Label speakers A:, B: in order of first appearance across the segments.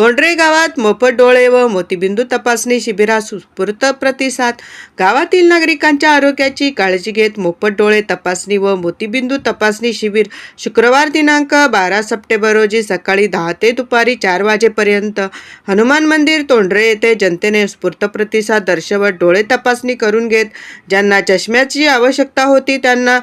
A: तोंडरे गावात मोफत डोळे व मोतीबिंदू तपासणी शिबिरास सुस्फूर्त प्रतिसाद. गावातील नागरिकांच्या आरोग्याची काळजी घेत मोफत डोळे तपासणी व मोतीबिंदू तपासणी शिबिर शुक्रवार दिनांक बारा सप्टेंबर रोजी सकाळी दहा ते दुपारी चार वाजेपर्यंत. हनुमान मंदिर तोंडरे येथे जनतेने स्फूर्त प्रतिसाद दर्शवत डोळे तपासणी करून घेत. ज्यांना चष्म्याची आवश्यकता होती त्यांना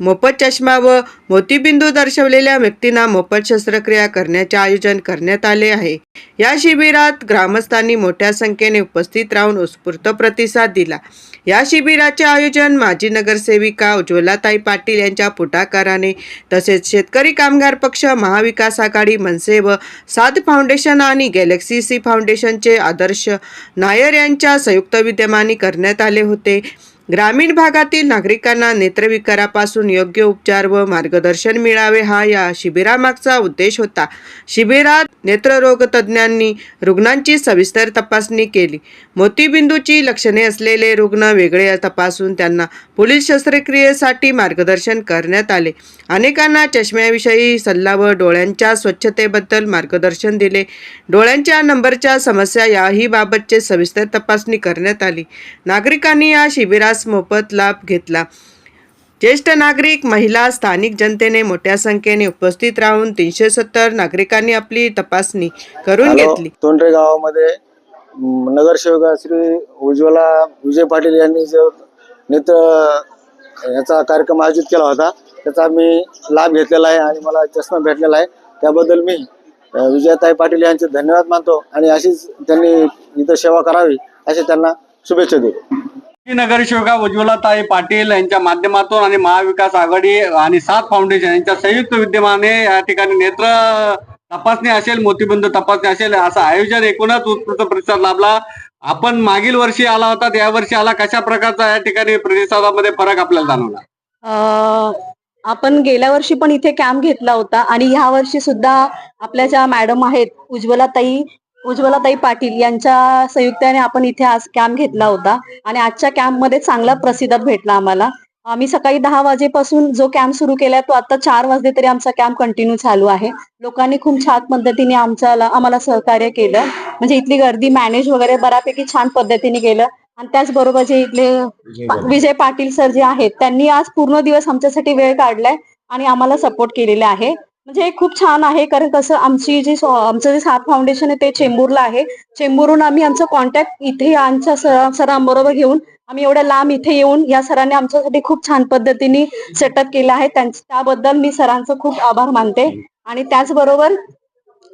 A: मोफत चष्मा व मोतीबिंदू दर्शवलेल्या व्यक्तींना मोफत शस्त्रक्रिया करण्याचे आयोजन करण्यात आले आहे. या शिबिरात ग्रामस्थांनी मोठ्या संख्येने उपस्थित राहून उत्स्फूर्त प्रतिसाद दिला. या शिबिराचे आयोजन माजी नगरसेविका उज्ज्वलाताई पाटील यांच्या पुढाकाराने तसेच शेतकरी कामगार पक्ष महाविकास आघाडी मनसे व साध फाउंडेशन आणि गॅलेक्सी सी फाउंडेशनचे आदर्श नायर यांच्या संयुक्त विद्यमाने करण्यात आले होते. ग्रामीण भागातील नागरिकांना नेत्रविकारापासून योग्य उपचार व मार्गदर्शन मिळावे हा या शिबिरामागचा उद्देश होता. शिबिरात नेत्ररोग तज्ज्ञांनी रुग्णांची सविस्तर तपासणी केली. मोतीबिंदूची लक्षणे असलेले रुग्ण वेगळे तपासून त्यांना पुढील शस्त्रक्रियेसाठी मार्गदर्शन करण्यात आले. अनेकांना चष्म्याविषयी सल्ला व डोळ्यांच्या स्वच्छतेबद्दल मार्गदर्शन दिले. डोळ्यांच्या नंबरच्या समस्या याही बाबतचे सविस्तर तपासणी करण्यात आली. नागरिकांनी या शिबिरास मोफत लाभ घेतला. ज्येष्ठ नागरिक महिला स्थानिक जनतेने मोठ्या संख्येने उपस्थित राहून तीनशे सत्तर नागरिकांनी आपली तपासणी करून घेतली.
B: तोंडरे गावामध्ये नगरसेविका श्री उज्ज्वला विजय पाटील यांनी जो नेत्र याचा कार्यक्रम आयोजित केला होता त्याचा मी लाभ घेतलेला आहे आणि मला चष्मा भेटलेला आहे. त्याबद्दल मी विजयताई पाटील यांचे धन्यवाद मानतो आणि अशीच त्यांनी इथं सेवा करावी अशी त्यांना शुभेच्छा देतो.
C: नगरसेविका उज्ज्वलाताई पाटील यांच्या माध्यमातून आणि महाविकास आघाडी आणि सात फाउंडेशन यांच्या संयुक्त विद्यमाने या ठिकाणी नेत्र तपासणी असेल मोतीबंद तपासणी असेल असं आयोजन एकूणच उत्कृष्ट प्रतिसाद लाभला. आपण मागील वर्षी आला होता या वर्षी आला. कशा प्रकारचा या ठिकाणी प्रतिसादामध्ये फरक आपल्याला जाणवला?
D: आपण गेल्या वर्षी पण इथे कॅम्प घेतला होता आणि ह्या वर्षी सुद्धा आपल्या ज्या मॅडम आहेत उज्ज्वलाताई उज्ज्वलाताई पाटील यांच्या संयुक्ताने आपण इथे आज कॅम्प घेतला होता. आणि आजच्या कॅम्पमध्ये चांगला प्रतिसाद भेटला आम्हाला. आम्ही सकाळी दहा वाजेपासून जो कॅम्प सुरू केलाय तो आता चार वाजले तरी आमचा कॅम्प कंटिन्यू चालू आहे. लोकांनी खूप छान पद्धतीने आमच्याला आम्हाला सहकार्य केलं. म्हणजे इथली गर्दी मॅनेज वगैरे बऱ्यापैकी छान पद्धतीने केलं. आणि त्याचबरोबर जे इथले विजय पाटील. सर जे आहेत त्यांनी आज पूर्ण दिवस आमच्यासाठी वेळ काढलाय आणि आम्हाला सपोर्ट केलेला आहे. म्हणजे हे खूप छान आहे कारण कसं आमची जी आमचं जे सात फाउंडेशन आहे ते चेंबूरला आहे. चेंबूरहून आम्ही आमचं कॉन्टॅक्ट इथे आमच्या सर- सरांबरोबर घेऊन आम्ही एवढ्या लांब इथे येऊन या सरांनी आमच्यासाठी खूप छान पद्धतीने सेटअप केलं आहे. त्याबद्दल मी सरांचं खूप आभार मानते. आणि त्याचबरोबर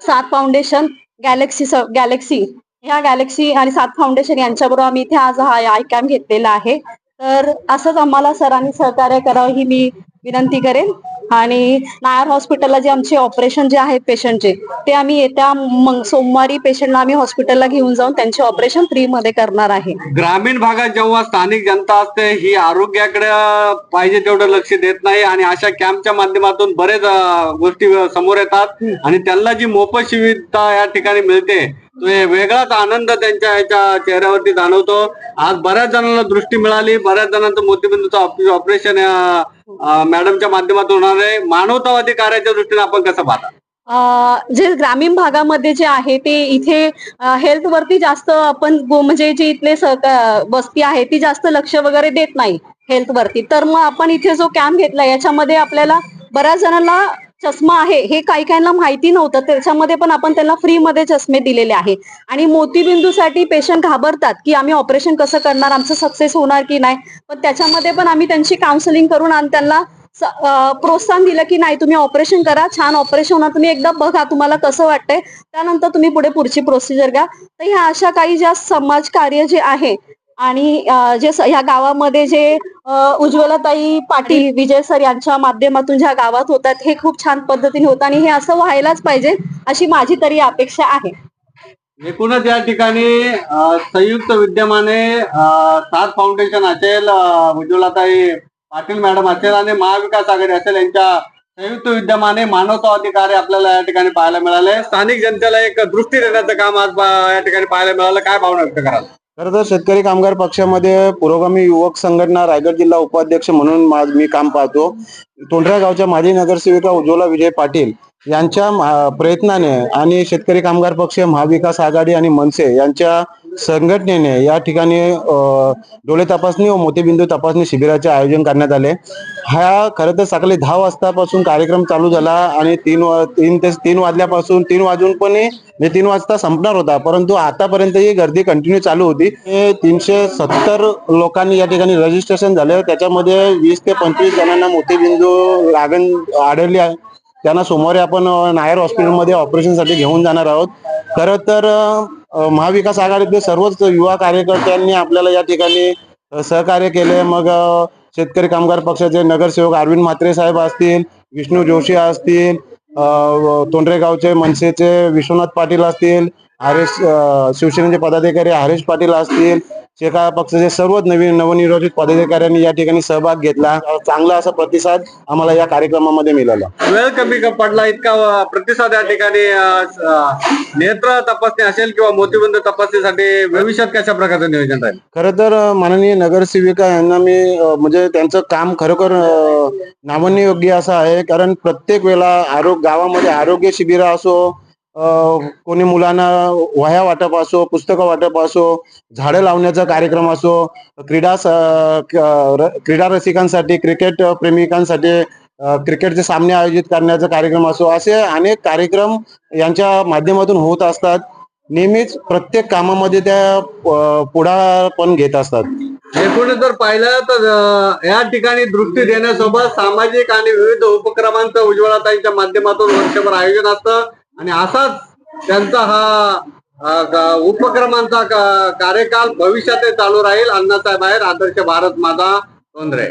D: सात फाउंडेशन गॅलेक्सी गॅलेक्सी ह्या गॅलेक्सी आणि सात फाउंडेशन यांच्याबरोबर आम्ही इथे आज हा आय कॅम्प घेतलेला आहे. तर असंच आम्हाला सरांनी सहकार्य करावं ही मी विनंती करेन. आणि नायर हॉस्पिटलला जे आमचे ऑपरेशन जे आहेत पेशंटचे ते आम्ही येत्या मंग सोमवारी पेशंटला आम्ही हॉस्पिटलला घेऊन जाऊन त्यांचे ऑपरेशन फ्री मध्ये करणार आहे.
C: ग्रामीण भागात जेव्हा स्थानिक जनता असते ही आरोग्याकडे पाहिजे तेवढं लक्ष देत नाही आणि अशा कॅम्पच्या माध्यमातून बरेच अं, गोष्टी समोर येतात. आणि त्यांना जी मोफत सुविधा या ठिकाणी मिळते वेगळाच आनंद त्यांच्या याच्या चेहऱ्यावरती जाणवतो. आज बऱ्याच जणांना दृष्टी मिळाली. बऱ्याच जणांचं मोतीबिंदूचं ऑपरेशन मॅडमच्या माध्यमातून होणार आहे. मानवतावादी कार्याच्या दृष्टीने आपण कसं पाहता?
D: जे ग्रामीण भागामध्ये जे आहे ते इथे हेल्थ वरती जास्त आपण म्हणजे जे इथले वस्ती आहे ती जास्त लक्ष वगैरे देत नाही हेल्थ वरती. तर मग आपण इथे जो कॅम्प घेतला याच्यामध्ये आपल्याला बऱ्याच जणांना चष्मा आहे हे काही काहींना माहिती नव्हतं. त्याच्यामध्ये पण आपण त्यांना फ्रीमध्ये चष्मे दिलेले आहे. आणि मोतीबिंदूसाठी पेशंट घाबरतात की आम्ही ऑपरेशन कसं करणार आमचं सक्सेस होणार की नाही? पण त्याच्यामध्ये पण आम्ही त्यांची काउन्सिलिंग करून आणि त्यांना प्रोत्साहन दिलं की नाही तुम्ही ऑपरेशन करा. छान ऑपरेशन होणार. तुम्ही एकदा बघा तुम्हाला कसं वाटतंय. त्यानंतर तुम्ही पुढे पुढची प्रोसिजर घ्या. तर ह्या अशा काही ज्या समाज कार्य जे आहे आणि जे ह्या गावामध्ये जे उज्ज्वलाताई पाटील विजय सर यांच्या माध्यमातून ज्या गावात होतात हे खूप छान पद्धतीने होतं आणि हे असं व्हायलाच पाहिजे अशी माझी तरी अपेक्षा आहे.
C: एकूणच या ठिकाणी संयुक्त विद्यमाने सात फाउंडेशन असेल उज्ज्वलाताई पाटील मॅडम असेल आणि महाविकास आघाडी असेल यांच्या संयुक्त विद्यमाने मानवतावादी कार्य आपल्याला या ठिकाणी पाहायला मिळाले. स्थानिक जनतेला एक दृष्टी देण्याचं काम आज या ठिकाणी पाहायला मिळालं. काय भावना व्यक्त कराल?
E: खरं तर शेतकरी कामगार पक्षामध्ये पुरोगामी युवक संघटना रायगड जिल्हा उपाध्यक्ष म्हणून मी काम पाहतो. तोंडरा गावच्या माजी नगरसेविका उज्ज्वला विजय पाटील यांच्या प्रयत्नाने आणि शेतकरी कामगार पक्ष महाविकास आघाडी आणि मनसे यांच्या संघटनेने या ठिकाणी डोळे तपासणी व मोतीबिंदू तपासणी शिबिराचे आयोजन करण्यात आले. हा खरं तर सकाळी दहा वाजतापासून कार्यक्रम चालू झाला आणि तीन वा- तीन ते तीन वाजल्यापासून तीन वाजून पण म्हणजे तीन वाजता संपणार होता. परंतु आतापर्यंत ही गर्दी कंटिन्यू चालू होती. तीनशे सत्तर लोकांनी या ठिकाणी रजिस्ट्रेशन झालं त्याच्यामध्ये वीस ते पंचवीस जणांना मोतीबिंदू लागण आढळली आहे. त्यांना सोमवारी आपण नायर हॉस्पिटलमध्ये ऑपरेशनसाठी घेऊन जाणार आहोत. खरं तर महाविकास आघाडीतले सर्वच युवा कार्यकर्त्यांनी आपल्याला या ठिकाणी सहकार्य केले मग शेतकरी कामगार पक्षाचे नगरसेवक अरविंद म्हात्रे साहेब असतील विष्णू जोशी असतील तोंडरेगावचे मनसेचे विश्वनाथ पाटील असतील हरेश शिवसेनेचे पदाधिकारी हरेश पाटील असतील शेका पक्षाचे सर्वच नवीन नवनिर्वाचित पदाधिकाऱ्यांनी या ठिकाणी सहभाग घेतला. चांगला असा प्रतिसाद आम्हाला या कार्यक्रमामध्ये मिळाला.
C: वेळ कमी क- पडला इतका प्रतिसाद या ठिकाणी नेत्र तपासणी असेल किंवा मोतीबिंदू तपासणीसाठी भविष्यात कशा प्रकारचं नियोजन राहील?
E: खरं तर माननीय नगरसेविका यांना मी म्हणजे त्यांचं काम खरोखर अ, नावन्य योग्य असं आहे. कारण प्रत्येक वेळा आरोग्य गावामध्ये आरोग्य शिबिर असो कोणी मुलांना वह्या वाटप असो पुस्तकं वाटप असो झाडं लावण्याचा कार्यक्रम असो क्रीडा क्रीडा रसिकांसाठी क्रिकेट प्रेमिकांसाठी क्रिकेटचे सामने आयोजित करण्याचा कार्यक्रम असो असे अनेक कार्यक्रम यांच्या माध्यमातून होत असतात. नेहमीच प्रत्येक कामामध्ये त्या अ, पुढापण घेत असतात.
C: एकूणच जर पाहिलं तर या ठिकाणी दृष्टी देण्यासोबत सामाजिक आणि विविध उपक्रमांचं उज्ज्वलताईंच्या माध्यमातून वर्षभर आयोजन असतं. आणि असाच त्यांचा हा उपक्रमांचा कार्यकाल भविष्यात चालू राहील. अण्णासाहेब आहेत आदर्श भारत माझा तोंदरे